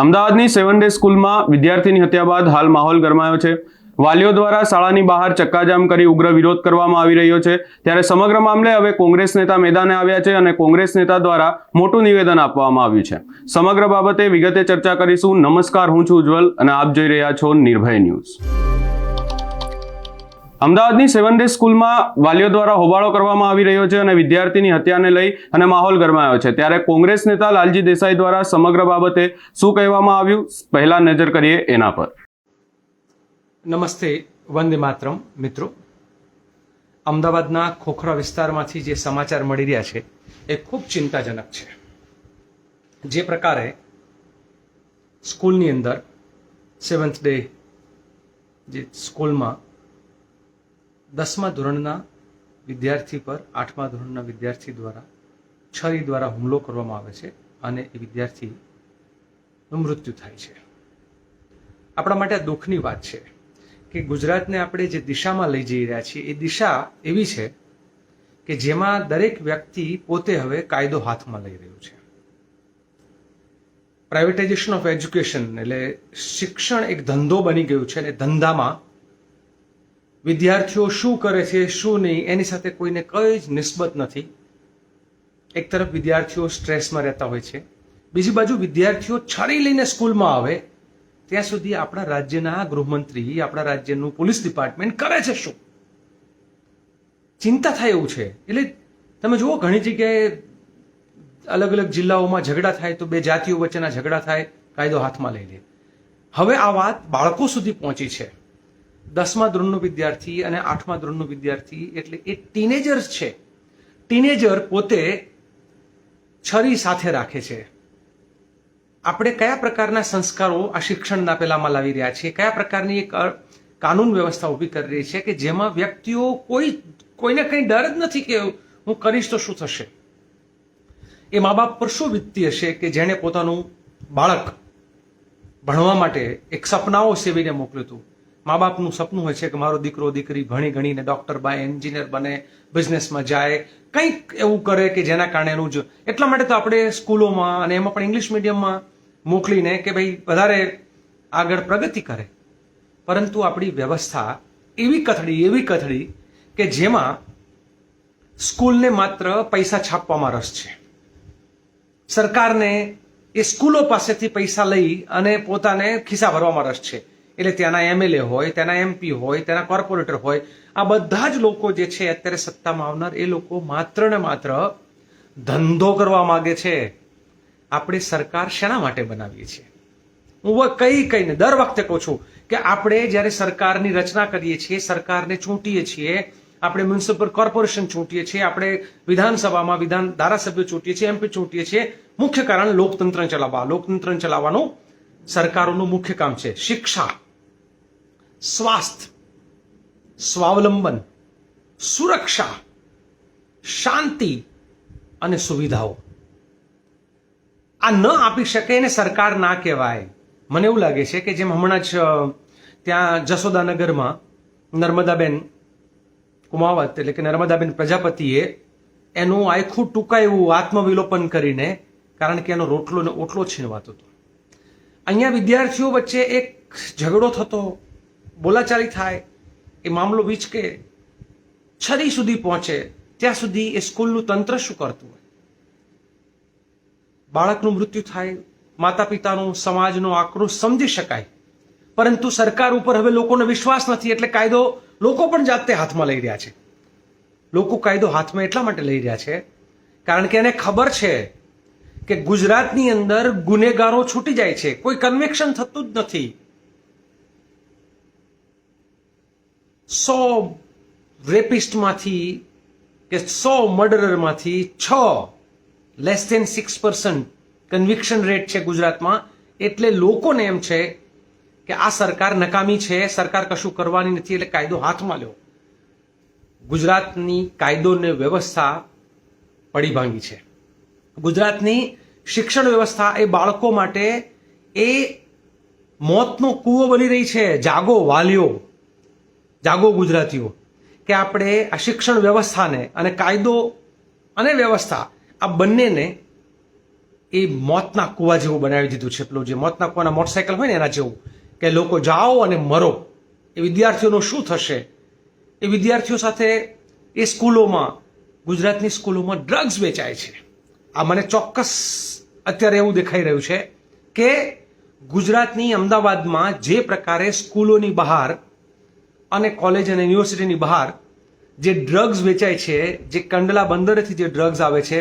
અમદાવાદની seven day સ્કૂલમાં વિદ્યાર્થીની હત્યા બાદ હાલ માહોલ ગરમાયો છે. વાલીઓ દ્વારા શાળાની બહાર ચક્કાજામ કરી ઉગ્ર વિરોધ કરવામાં આવી રહ્યો છે. ત્યારે સમગ્ર મામલે હવે કોંગ્રેસ નેતા મેદાને આવ્યા છે અને કોંગ્રેસ નેતા દ્વારા મોટું નિવેદન આપવામાં આવ્યું છે. સમગ્ર બાબતે વિગતે ચર્ચા કરીશું. નમસ્કાર, હું છું ઉજ્જવલ અને આપ જોઈ રહ્યા છો નિર્ભય ન્યૂઝ. અમદાવાદની સેવન ડે સ્કૂલમાં વાલીઓ દ્વારા હોબાળો કરવામાં આવી રહ્યો છે અને વિદ્યાર્થીની હત્યાને લઈ અને માહોલ ગરમાયો છે. ત્યારે કોંગ્રેસ નેતા લાલજી દેસાઈ દ્વારા સમગ્ર બાબતે શું કહેવામાં આવ્યું? પહેલા નજર કરીએ એના પર. નમસ્તે, વંદે માતરમ, મિત્રો. અમદાવાદના ખોખરા વિસ્તારમાંથી જે સમાચાર મળી રહ્યા છે, એ ખૂબ ચિંતાજનક છે. જે પ્રકારે સ્કૂલની અંદર સેવન્થ ડે જે સ્કૂલમાં દસમા ધોરણના વિદ્યાર્થી પર, આઠમા ધોરણના વિદ્યાર્થી દ્વારા, છરી દ્વારા હુમલો કરવામાં આવે છે અને એ વિદ્યાર્થીનું મૃત્યુ થાય છે. આપણા માટે આ દુઃખની વાત છે કે ગુજરાતને આપણે જે દિશામાં લઈ જઈ રહ્યા છીએ, એ દિશા એવી છે કે જેમાં દરેક વ્યક્તિ પોતે હવે કાયદો હાથમાં લઈ રહ્યું છે. પ્રાઇવેટાઇઝેશન ઓફ એજ્યુકેશન એટલે શિક્ષણ એક ધંધો બની ગયું છે અને ધંધામાં વિદ્યાર્થીઓ શું કરે છે, શું નહીં, એની સાથે કોઈને કઈ જ નિસ્બત નથી. એક તરફ વિદ્યાર્થીઓ સ્ટ્રેસમાં રહેતા હોય છે. બીજી બાજુ વિદ્યાર્થીઓ છરી લઈને સ્કૂલમાં આવે, ત્યાં સુધી આપણા રાજ્યના ગૃહમંત્રી, આપણા રાજ્યનું પોલીસ ડિપાર્ટમેન્ટ કરે છે શું? ચિંતા થાય એવું છે. એટલે તમે જુઓ, ઘણી જગ્યાએ અલગ અલગ જિલ્લાઓમાં ઝઘડા થાય તો બે જાતિઓ વચ્ચેના ઝઘડા થાય, કાયદો હાથમાં લઈ લે. હવે આ વાત બાળકો સુધી પહોંચી છે. દસમા ધોરણનો વિદ્યાર્થી અને આઠમા ધોરણનો વિદ્યાર્થી એટલે એ ટીનેજર્સ છે. ટીનેજર પોતે છરી સાથે રાખે છે. આપણે કયા પ્રકારના સંસ્કારો આ શિક્ષણના પેલામાં લાવી રહ્યા છીએ? કયા પ્રકારની એક કાનૂન વ્યવસ્થા ઊભી કરી રહી છે કે જેમાં વ્યક્તિઓ કોઈ, કોઈને કંઈ ડર જ નથી કે હું કરીશ તો શું થશે? એ મા બાપ પર શું વીતતી હશે કે જેણે પોતાનું બાળક ભણવા માટે એક સપનાઓ સેવીને મોકલ્યું હતું? મા બાપનું સપનું હોય છે કે મારો દીકરો, દીકરી ભણી ગણીને ડોક્ટર બને એન્જિનિયર બને બિઝનેસમાં જાય, કંઈક એવું કરે કે જેના કારણે એનું જ. એટલા માટે તો આપણે સ્કૂલોમાં અને એમાં પણ ઇંગ્લિશ મીડિયમમાં મોકલીને કે ભાઈ, વધારે આગળ પ્રગતિ કરે. પરંતુ આપણી વ્યવસ્થા એવી કથળી એવી કથળી કે જેમાં સ્કૂલને માત્ર પૈસા છાપવામાં રસ છે. સરકારને એ સ્કૂલો પાસેથી પૈસા લઈ અને પોતાને ખિસ્સા ભરવામાં રસ છે. એટલે ત્યાંના એમએલએ હોય, ત્યાંના એમપી હોય, ત્યાંના કોર્પોરેટર હોય, આ બધા જ લોકો જે છે અત્યારે સત્તામાં આવનાર, એ લોકો માત્ર ને માત્ર ધંધો કરવા માંગે છે. આપણે સરકાર શેના માટે બનાવીએ છીએ? હું કઈ કઈને દર વખતે કહું છું કે આપણે જ્યારે સરકારની રચના કરીએ છીએ, સરકારને ચૂંટીએ છીએ, આપણે મ્યુનિસિપલ કોર્પોરેશન ચૂંટીએ છીએ, આપણે વિધાનસભામાં વિધાન ધારાસભ્યો ચૂંટીએ છીએ એમપી ચૂંટીએ છીએ, મુખ્ય કારણ લોકતંત્ર ચલાવવા, લોકતંત્ર ચલાવવાનું સરકારોનું મુખ્ય કામ છે. શિક્ષા. સ્વાસ્થ્ય સ્વાવલંબન, સુરક્ષા, શાંતિ અને સુવિધાઓ. આ ન આપી શકે એને સરકાર ના કહેવાય. મને એવું લાગે છે કે જેમ હમણાં જ ત્યાં જસોદાનગરમાં નર્મદાબેન કુમાવત એટલે કે નર્મદાબેન પ્રજાપતિએ એનું આખું ટૂંકા એવું આત્મવિલોપન કરીને, કારણ કે એનો રોટલો ને ઓટલો છીનવાતો હતો. અહીંયા વિદ્યાર્થીઓ વચ્ચે એક ઝઘડો થતો. બોલાચાલી થાય, એ મામલો વિચકે છરી સુધી પહોંચે, ત્યાં સુધી એ સ્કૂલનું તંત્ર શું કરતું હોય? બાળકનું મૃત્યુ થાય માતા પિતાનું સમાજનો આક્રોશ સમજી શકાય. પરંતુ સરકાર ઉપર હવે લોકોનો વિશ્વાસ નથી, એટલે કાયદો લોકો પણ જાતે હાથમાં લઈ રહ્યા છે. લોકો કાયદો હાથમાં એટલા માટે લઈ રહ્યા છે, કારણ કે એને ખબર છે કે ગુજરાતની અંદર ગુનેગારો છૂટી જાય છે. કોઈ કન્વિક્શન થતું જ નથી. સો રેપિસ્ટમાંથી કે સો મર્ડરરમાંથી છ less than six percent conviction rate છે ગુજરાતમાં. એટલે લોકોને એમ છે કે આ સરકાર નકામી છે, સરકાર કશું કરવાની નથી, એટલે કાયદો હાથમાં લ્યો. ગુજરાતની કાયદો ને વ્યવસ્થા પડી ભાંગી છે. ગુજરાતની શિક્ષણ વ્યવસ્થા એ બાળકો માટે એ મોતનો કૂવો બની રહી છે. જાગો, વાલીઓ. જાગો ગુજરાતીઓ, કે આપણે આ શિક્ષણ વ્યવસ્થાને અને કાયદો અને વ્યવસ્થા આ બંનેને એ મોતના કુવા જેવું બનાવી દીધું છે. પેલું જે મોતના કુવાના મોટરસાયકલ હોય ને એના જેવું, કે લોકો જાઓ અને મરો. એ વિદ્યાર્થીઓનું શું થશે? એ વિદ્યાર્થીઓ સાથે એ સ્કૂલોમાં, ગુજરાતની સ્કૂલોમાં ડ્રગ્સ વેચાય છે. આ મને ચોક્કસ અત્યારે એવું દેખાઈ રહ્યું છે કે ગુજરાતની અમદાવાદમાં જે પ્રકારે સ્કૂલોની બહાર અને કોલેજ અને યુનિવર્સિટીની બહાર જે ડ્રગ્સ વેચાય છે, જે કંડલા બંદરેથી જે ડ્રગ્સ આવે છે,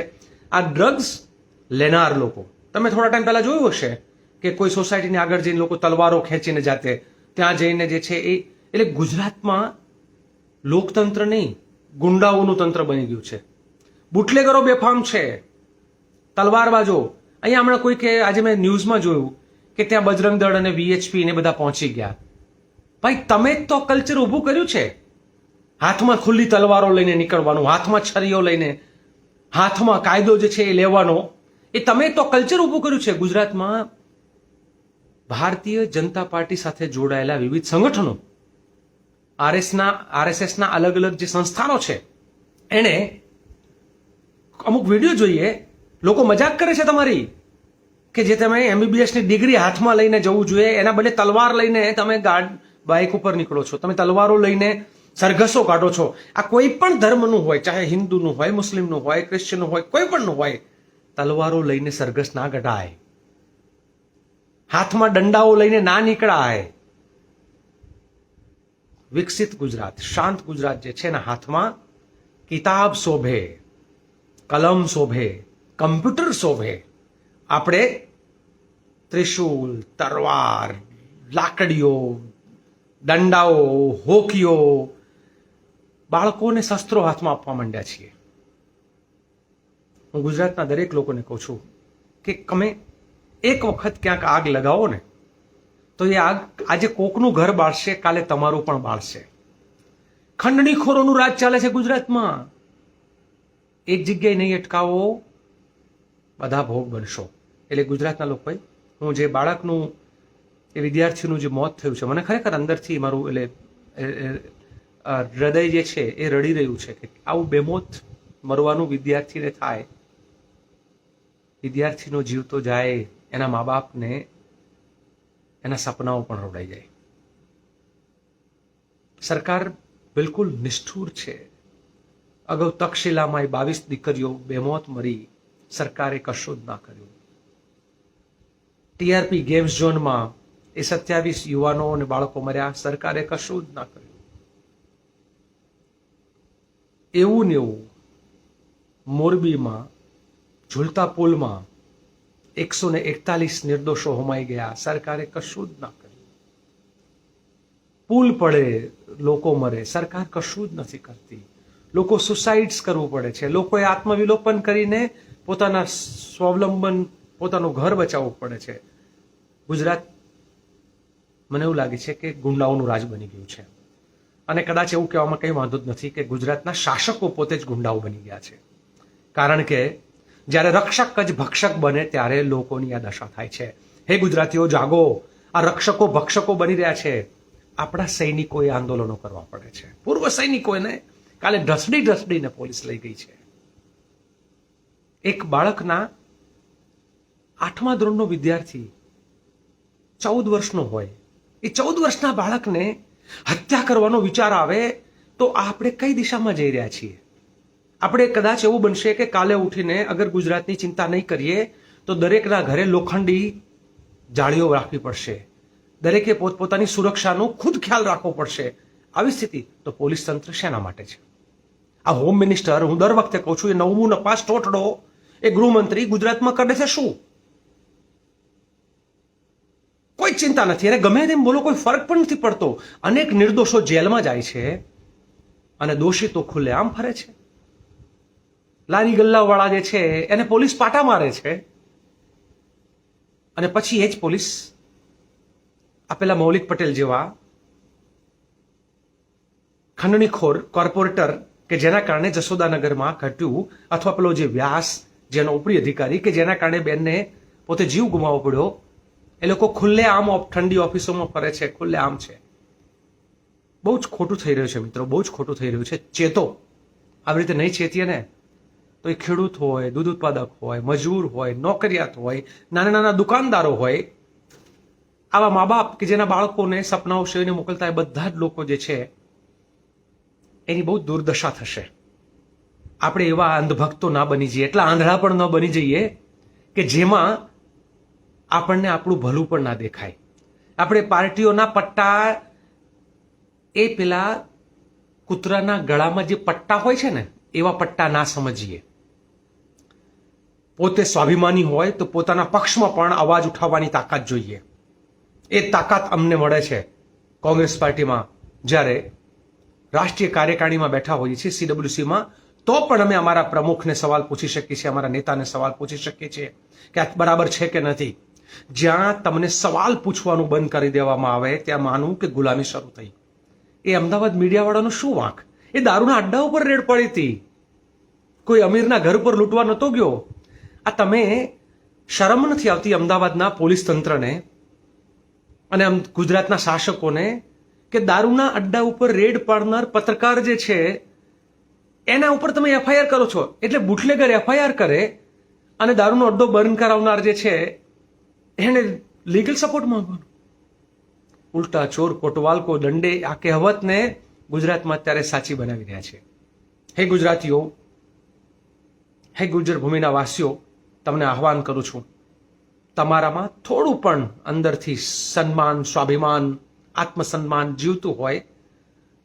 આ ડ્રગ્સ લેનાર લોકો. તમે થોડા ટાઈમ પહેલા જોયું હશે કે કોઈ સોસાયટીની આગળ જઈને લોકો તલવારો ખેંચીને જાતે ત્યાં જઈને જે છે એ, એટલે ગુજરાતમાં લોકતંત્ર નહીં, ગુંડાઓનું તંત્ર બની ગયું છે. બુટલેગરો બેફામ છે. તલવારબાજો અહીંયા હમણાં કોઈ કે આજે મેં ન્યૂઝમાં જોયું કે ત્યાં બજરંગ દળ અને વીએચપી ને બધા પહોંચી ગયા. ભાઈ, તમે જ તો કલ્ચર ઊભું કર્યું છે. હાથમાં ખુલ્લી તલવારો લઈને નીકળવાનું, હાથમાં છરીઓ લઈને, હાથમાં કાયદો જે છે એ લેવાનો, એ તમે તો કલ્ચર ઊભું કર્યું છે ગુજરાતમાં. ભારતીય જનતા પાર્ટી સાથે જોડાયેલા વિવિધ સંગઠનો, આરએસના, આરએસએસના અલગ અલગ જે સંસ્થાનો છે, એણે અમુક વીડિયો જોઈએ, લોકો મજાક કરે છે તમારી, કે જે તમે એમબીબીએસની ડિગ્રી હાથમાં લઈને જવું જોઈએ, એના બદલે તલવાર લઈને તમે ગાડ બાઇક ઉપર નીકળો છો. તમે તલવારો લઈને સરઘસો કાઢો છો. આ કોઈ પણ ધર્મનું હોય, ચાહે હિન્દુનું હોય, મુસ્લિમનું હોય ક્રિશ્ચનનું હોય, કોઈ પણનું હોય, તલવારો લઈને સરઘસ ના કઢાય હાથમાં દંડાઓ લઈને ના નીકળાય. વિકસિત ગુજરાત, શાંત ગુજરાત જે છે એના હાથમાં, કિતાબ શોભે, કલમ શોભે, કમ્પ્યુટર શોભે. આપણે ત્રિશૂલ, તરવાર, લાકડીઓ દંડાઓ, હોકીઓ, બાળકોને શસ્ત્રો હાથમાં આપવા માંડ્યા છીએ. હું ગુજરાતના દરેક લોકોને કહું છું કે તમે એક વખત ક્યાંક આગ લગાવો ને, તો એ આગ આજે કોકનું ઘર બાળશે, કાલે તમારું પણ બાળશે. ખંડણીખોરોનું રાજ ચાલે છે ગુજરાતમાં. એક જગ્યાએ નહીં અટકાવો, બધા ભોગ બનશો. એટલે ગુજરાતના લોકોએ હું જે બાળકનું એ વિદ્યાર્થીનું જે મોત થયું છે, મને ખરેખર અંદરથી મારું એટલે હૃદય જે છે, એ રડી રહ્યું છે કે આવું બેમોત મરવાનું વિદ્યાર્થીને થાય. વિદ્યાર્થીનો જીવ તો જાય, એના મા બાપને એના સપનાઓ પણ રોડાઈ જાય. સરકાર બિલકુલ નિષ્ઠુર છે. અગાઉ તક્ષશિલામાં એ બાવીસ દીકરીઓ બેમોત મરી, સરકારે કશું જ ના કર્યું. ટીઆરપી ગેમ્સ ઝોનમાં એ સત્યાવીસ યુવાનો અને બાળકો મર્યા. સરકારે કશું જ ના કર્યું. એવું ને એવું મોરબીમાં, ઝૂલતા પુલમાં એકસો ને એકતાલીસ નિર્દોષો હોમાઈ ગયા. સરકારે કશું જ ના કર્યું. પુલ પડે, લોકો મરે. સરકાર કશું જ નથી કરતી. લોકો સુસાઇડ્સ કરવું પડે છે. લોકોએ આત્મવિલોપન કરીને પોતાના સ્વાવલંબન, પોતાનું ઘર બચાવવું પડે છે. ગુજરાત મને એવું લાગે છે કે ગુંડાઓનું રાજ બની ગયું છે. અને કદાચ એવું કહેવામાં કંઈ વાંધો જ નથી કે ગુજરાતના શાસકો પોતે જ ગુંડાઓ બની ગયા છે. કારણ કે જ્યારે રક્ષક જ ભક્ષક બને ત્યારે લોકોની આ દશા થાય છે. હે ગુજરાતીઓ, જાગો. આ રક્ષકો, ભક્ષકો બની રહ્યા છે. આપણા સૈનિકોએ આંદોલનો કરવા પડે છે. પૂર્વ સૈનિકોને કાલે ઢસડી ઢસડીને પોલીસ લઈ ગઈ છે. એક બાળકના આઠમા ધોરણનો વિદ્યાર્થી ચૌદ વર્ષનો હોય. એ ચૌદ વર્ષના બાળકને હત્યા કરવાનો વિચાર આવે તો આપણે કઈ દિશામાં જઈ રહ્યા છીએ? આપણે કદાચ એવું બનશે કે કાલે ઉઠીને અગર ગુજરાતની ચિંતા નહીં કરીએ, તો દરેકના ઘરે લોખંડી જાળીઓ રાખવી પડશે. દરેકે પોતપોતાની સુરક્ષાનો ખુદ ખ્યાલ રાખવો પડશે. આવી સ્થિતિ તો પોલીસ તંત્ર શેના માટે છે? આ હોમ મિનિસ્ટર, હું દર વખતે કહું છું, એ નવમું નપાસ ટોટડો. એ ગૃહમંત્રી ગુજરાતમાં કરે છે શું? કોઈ ચિંતા નથી. અને ગમે તેમ બોલો, કોઈ ફરક પણ નથી પડતો. અનેક નિર્દોષો જેલમાં જાય છે અને દોષિતો ખુલ્લે આમ ફરે છે. લારી ગલ્લાવાળા જે છે, એને પોલીસ પાટા મારે છે. અને પછી એ જ પોલીસ આપેલા મૌલિક પટેલ જેવા ખંડણીખોર, કોર્પોરેટર કે જેના કારણે જસોદાનગરમાં ઘટ્યું અથવા પેલો જે વ્યાસ, જેનો ઉપરી અધિકારી કે જેના કારણે બેનને પોતે જીવ ગુમાવવો પડ્યો એ લોકો ખુલ્લે આમ ઠંડી ઓફિસોમાં ફરે છે, ખુલ્લે આમ છે. બહુ જ ખોટું થઈ રહ્યું છે મિત્રો, બહુ જ ખોટું થઈ રહ્યું છે. ચેતો. આવી રીતે નહીં ચેતીએ ને, તો એ ખેડૂત હોય, દૂધ ઉત્પાદક હોય, મજૂર હોય, નોકરિયાત હોય, નાના નાના દુકાનદારો હોય, આવા મા બાપ કે જેના બાળકોને સપનાઓ શેરીને મોકલતા એ બધા જ લોકો જે છે, એની બહુ દુર્દશા થશે. આપણે એવા અંધભક્તો ના બની જઈએ. એટલા આંધળા પણ ન બની જઈએ કે જેમાં આપણને આપણું ભલું પણ ના દેખાય. આપણે પાર્ટીઓના પટ્ટા એ પેલા કૂતરાના ગળામાં જે પટ્ટા હોય છે ને, એવા પટ્ટા ના સમજીએ. પોતે સ્વાભિમાની હોય તો પોતાના પક્ષમાં પણ અવાજ ઉઠાવવાની તાકાત જોઈએ. એ તાકાત અમને મળે છે કોંગ્રેસ પાર્ટીમાં. જ્યારે રાષ્ટ્રીય કાર્યકારીમાં બેઠા હોઈએ છીએ સીડબ્લ્યુસીમાં તો પણ અમે અમારા પ્રમુખને સવાલ પૂછી શકીએ છીએ, અમારા નેતાને સવાલ પૂછી શકીએ છીએ કે આ બરાબર છે કે નથી. જ્યાં તમને સવાલ પૂછવાનું બંધ કરી દેવામાં આવે, ત્યાં માનવું કે ગુલામી શરૂ થઈ. એ અમદાવાદ મીડિયાવાળાનો શું વાંક? એ દારૂના અડ્ડા ઉપર રેડ પડી હતી. કોઈ અમીરના ઘર ઉપર લૂંટવા નહોતો ગયો. આ તમે શરમ નથી આવતી અમદાવાદના પોલીસ તંત્રને અને ગુજરાતના શાસકોને કે દારૂના અડ્ડા ઉપર રેડ પાડનાર પત્રકાર જે છે, એના ઉપર તમે એફઆઈઆર કરો છો. એટલે બુટલેગર એફઆઈઆર કરે અને દારૂનો અડ્ડો બંધ કરાવનાર જે છે એને લીગલ સપોર્ટ માંગવાનો. ઉલટા ચોર કોટવાલ કો દંડે આ કહેવતને ગુજરાતમાં અત્યારે સાચી બનાવી રહ્યા છે. હે ગુજરાતીઓ, હે ગુજર ભૂમિના વાસીઓ, તમને આહવાન કરું છું. તમારામાં થોડું પણ અંદરથી સન્માન, સ્વાભિમાન, આત્મસન્માન જીવતું હોય,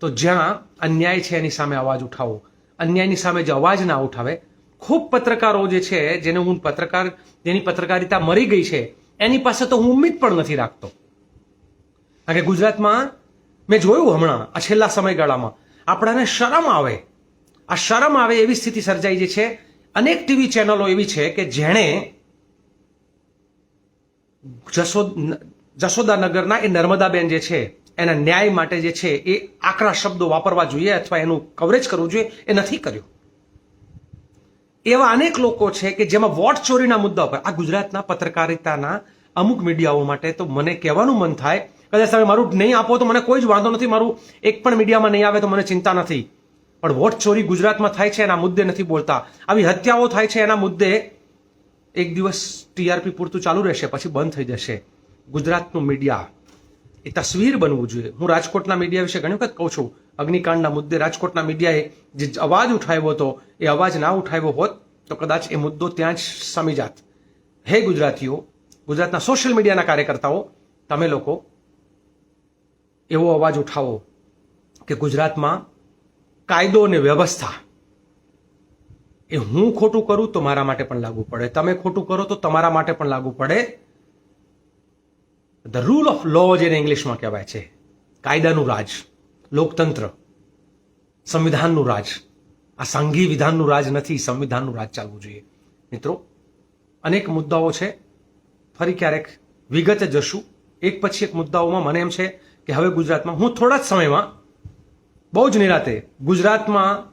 તો જ્યાં અન્યાય છે એની સામે અવાજ ઉઠાવો. અન્યાયની સામે જે અવાજ ના ઉઠાવે. ખૂબ પત્રકારો જે છે, જેને હું પત્રકાર, જેની પત્રકારિતા મરી ગઈ છે એની પાસે તો હું ઉમ્મીદ પણ નથી રાખતો. કારણ કે ગુજરાતમાં મેં જોયું હમણાં, આ છેલ્લા સમયગાળામાં, આપણાને શરમ આવે. આ શરમ આવે એવી સ્થિતિ સર્જાઈ જે છે. અનેક ટીવી ચેનલો એવી છે કે જેણે જશોદ જશોદાનગરના એ નર્મદાબેન જે છે, એના ન્યાય માટે જે છે, એ આકરા શબ્દો વાપરવા જોઈએ અથવા એનું કવરેજ કરવું જોઈએ, એ નથી કર્યું. એવા અનેક લોકો છે કે જેમાં વોટ ચોરીના મુદ્દા પર આ ગુજરાતના પત્રકારિતાના અમુક મીડિયાઓ માટે તો મને કહેવાનું મન થાય, કદાચ તમે મારું નહીં આપો તો મને કોઈ જ વાંધો નથી, મારું એક પણ મીડિયામાં નહીં આવે તો મને ચિંતા નથી. પણ વોટ ચોરી ગુજરાતમાં થાય છે એના મુદ્દે નથી બોલતા. આવી હત્યાઓ થાય છે એના મુદ્દે એક દિવસ ટીઆરપી પૂરતું ચાલુ રહેશે, પછી બંધ થઈ જશે. ગુજરાતનું મીડિયા એ તસવીર બનવું જોઈએ. હું રાજકોટના મીડિયા વિશે ઘણી વખત કહું છું અગ્નિકાંડના મુદ્દે રાજકોટના મીડિયાએ જે અવાજ ઉઠાવ્યો હતો, એ અવાજ ના ઉઠાવ્યો હોત, તો કદાચ એ મુદ્દો ત્યાં જ સમી જાત. હે ગુજરાતીઓ, ગુજરાતના સોશિયલ મીડિયાના કાર્યકર્તાઓ, તમે લોકો એવો અવાજ ઉઠાવો કે ગુજરાતમાં કાયદો અને વ્યવસ્થા એ હું ખોટું કરું તો મારા માટે પણ લાગુ પડે. તમે ખોટું કરો તો તમારા માટે પણ લાગુ પડે. ધ રૂલ ઓફ લો જેને ઇંગ્લિશમાં કહેવાય છે, કાયદાનું રાજ. લોકતંત્ર. સંવિધાનનું રાજ. આ સાંઘી વિધાનનું રાજ નથી, સંવિધાનનું રાજ ચાલવું જોઈએ. મિત્રો, અનેક મુદ્દાઓ છે. ફરી ક્યારેક વિગતે જશું. એક પછી એક મુદ્દાઓમાં મને એમ છે કે હવે ગુજરાતમાં, હું થોડા જ સમયમાં, બહુ જ નિરાતે ગુજરાતમાં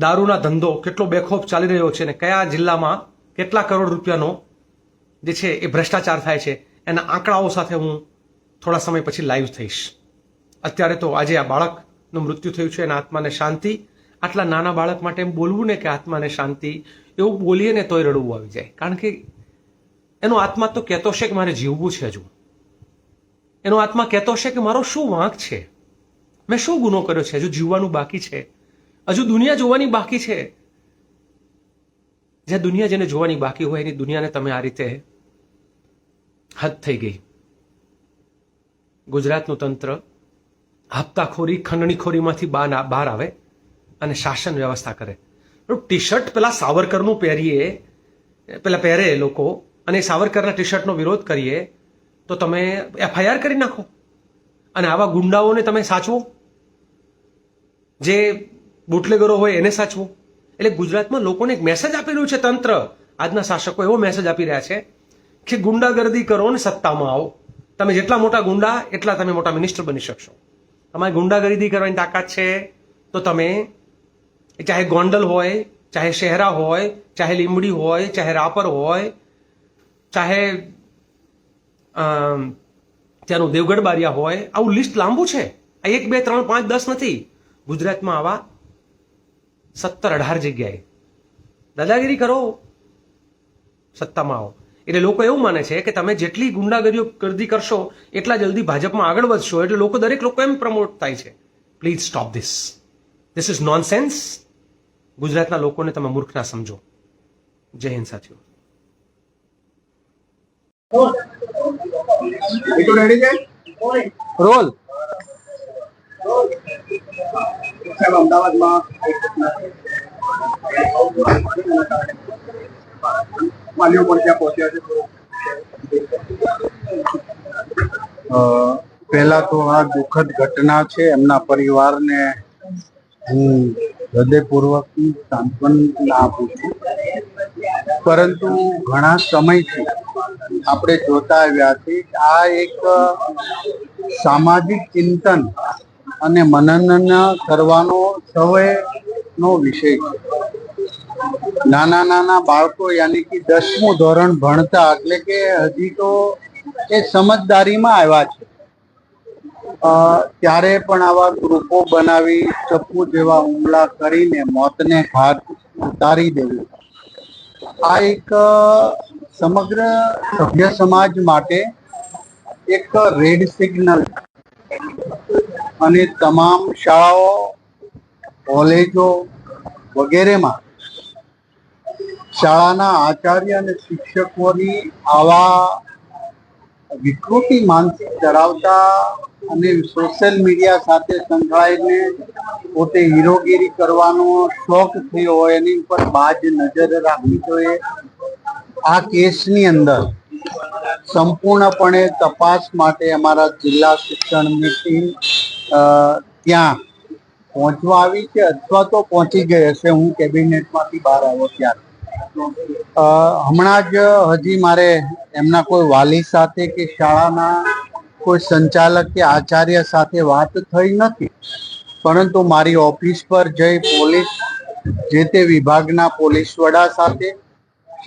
દારૂના ધંધો કેટલો બેખોફ ચાલી રહ્યો છે અને કયા જિલ્લામાં કેટલા કરોડ રૂપિયાનો જે છે એ ભ્રષ્ટાચાર થાય છે, એના આંકડાઓ સાથે હું થોડા સમય પછી લાઈવ થઈશ. અત્યારે તો આજે આ બાળકનું મૃત્યુ થયું છે, એના આત્માને શાંતિ. આટલા નાના બાળક માટે એમ બોલવું ને કે આત્માને શાંતિ, એવું બોલીએ ને તોય રડવું આવી જાય. કારણ કે એનો આત્મા તો કહેતો છે કે મારે જીવવું છે હજુ. એનો આત્મા કહેતો છે કે મારો શું વાંક છે? મેં શું ગુનો કર્યો છે? હજુ જીવવાનું બાકી છે. હજુ દુનિયા જોવાની બાકી છે. જ્યાં દુનિયા જેને જોવાની બાકી હોય, એની દુનિયાને તમે આ રીતે હદ થઈ ગઈ. ગુજરાતનું તંત્ર હપ્તાખોરી, ખંડણીખોરીમાંથી બહાર આવે અને શાસન વ્યવસ્થા કરે. ટી શર્ટ પેલા સાવરકરનું પહેરીએ પેલા પહેરે લોકો અને સાવરકરના ટી શર્ટનો વિરોધ કરીએ, તો તમે એફઆઈઆર કરી નાખો. અને આવા ગુંડાઓને તમે સાચવો. જે બુટલેગરો હોય એને સાચવો. એટલે ગુજરાતમાં લોકોને એક મેસેજ આપેલું છે તંત્ર. આજના શાસકો એવો મેસેજ આપી રહ્યા છે કે ગુંડાગર્દી કરો ને સત્તામાં આવો. તમે જેટલા મોટા ગુંડા, એટલા તમે મોટા મિનિસ્ટર બની શકશો. તમારે ગુંડાગર્દી કરવાની તાકાત છે. તો તમે ચાહે ગોંડલ હોય, ચાહે શહેરા હોય, ચાહે લીંબડી હોય, ચાહે રાપર હોય, ચાહે ત્યાંનું દેવગઢ બારિયા હોય, આવું લિસ્ટ લાંબુ છે. આ એક, બે, ત્રણ, પાંચ, દસ નથી. ગુજરાતમાં આવા સત્તર અઢાર જગ્યાએ. દાદાગીરી કરો. સત્તામાં આવો. એટલે લોકો એવું માને છે કે તમે જેટલી ગુંડાગીરીઓ ગર્દી કરશો એટલા જલ્દી ભાજપમાં આગળ વધશો. એટલે લોકો દરેક લોકો એમ પ્રમોટ થાય છે. Please stop this this is nonsense ગુજરાતના લોકોને તમે મૂર્ખ ના સમજો. જય હિન્દ સાથીઓ. રોલ સાહેબ અમદાવાદમાં ઘટના પણ ત્યાં પહોંચ્યા છે. પહેલા તો આ દુઃખદ ઘટના છે. એમના પરિવારને હું હૃદયપૂર્વકની સાંત્વના આપું છું. પરંતુ ઘણા સમયથી આપણે જોતા આવ્યા છે આ એક સામાજિક ચિંતન અને મનન કરવાનો સૌનો વિષય છે. નાના નાના બાળકો યાની કે દસમું ધોરણ ભણતા એટલે કે હજી તો એ સમજદારીમાં આવ્યા છે. ત્યારે પણ આવા ગ્રુપો બનાવી, ચપ્પુ જેવા હુમલા કરીને મોતને ઘાટ ઉતારી દેવું. આ એક સમગ્ર સભ્ય સમાજ માટે એક રેડ સિગ્નલ અને તમામ શાળાઓ, કોલેજો વગેરેમાં શાળાના આચાર્ય અને શિક્ષકોની આવા વિકૃતિ માનસિક ધરાવતા અને સોશિયલ મીડિયા સાથે સંકળાઈને પોતે હીરોગીરી કરવાનો શોખ થયો હોય એની ઉપર બાજ નજર રાખવી જોઈએ. આ કેસની અંદર સંપૂર્ણપણે તપાસ માટે અમારા જિલ્લા શિક્ષણની ટીમ ત્યાં પહોંચવા આવી છે અથવા તો પહોંચી ગઈ હશે. હું કેબિનેટમાંથી બહાર આવ્યો ત્યારે. હમણાં જ હજી મારે એમના કોઈ વાલી સાથે કે શાળાના કોઈ સંચાલક કે આચાર્ય સાથે વાત થઈ નથી. પરંતુ મારી ઓફિસ પર જઈ પોલીસ, જે તે વિભાગના પોલીસ વડા સાથે,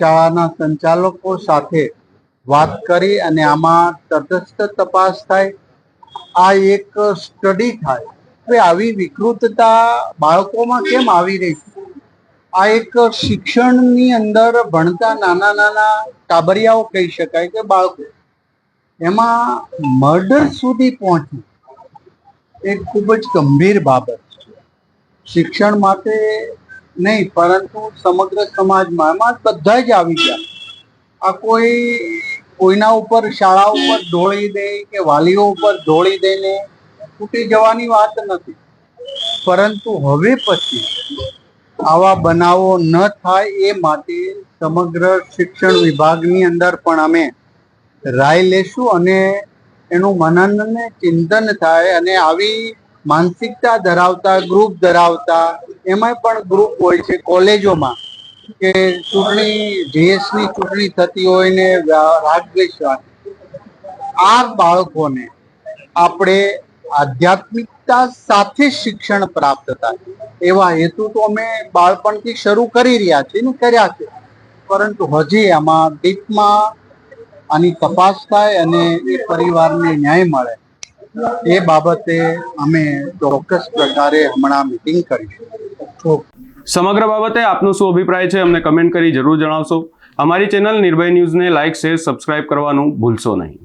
શાળાના સંચાલકો સાથે વાત કરી અને આમાં તટસ્થ તપાસ થાય. આ એક સ્ટડી થાય. આવી વિકૃતતા બાળકોમાં કેમ આવી રહી છે? આ એક શિક્ષણની અંદર ભણતા નાના નાના ટાબરિયાઓ કહી શકાય કે બાળકો. એમાં મર્ડર સુધી પહોંચવું એ ખૂબ જ ગંભીર બાબત છે. શિક્ષણ માટે નહીં, પરંતુ સમગ્ર સમાજમાં એમાં બધા જ આવી ગયા. આ કોઈ કોઈના ઉપર શાળા ઉપર ઢોળી દે કે વાલીઓ ઉપર ઢોળી દઈને તૂટી જવાની વાત નથી. પરંતુ હવે પછી આવા બનાવો ન થાય એ માટે સમગ્ર શિક્ષણ વિભાગની અંદર પણ અમે રાય લેશું અને એનું મનન અને ચિંતન થાય અને આવી માનસિકતા ધરાવતા ગ્રુપ ધરાવતા, એમાંય પણ ગ્રુપ હોય છે કોલેજોમાં કે ચૂંટણી, જીએસની ચૂંટણી થતી હોય ને રાગદ્વેષ આ બાળકોને આપણે આધ્યાત્મિકતા સાથે શિક્ષણ પ્રાપ્ત થાય. એવા હેતુ તો અમે બાળપણથી શરૂ કરી રહ્યા છીએ ને કર્યા છે. પરંતુ હજી આમાં ડીપમાં આની તપાસ થાય અને એ પરિવારને ન્યાય મળે. એ બાબતે અમે ચોક્કસ પ્રકારે હમણાં મિટિંગ કરીશું. સમગ્ર બાબતે આપનો શું અભિપ્રાય છે, અમને કમેન્ટ કરી જરૂર જણાવશો. અમારી ચેનલ નિર્ભય ન્યૂઝને લાઇક, શેર, સબસ્ક્રાઇબ કરવાનું ભૂલશો નહીં.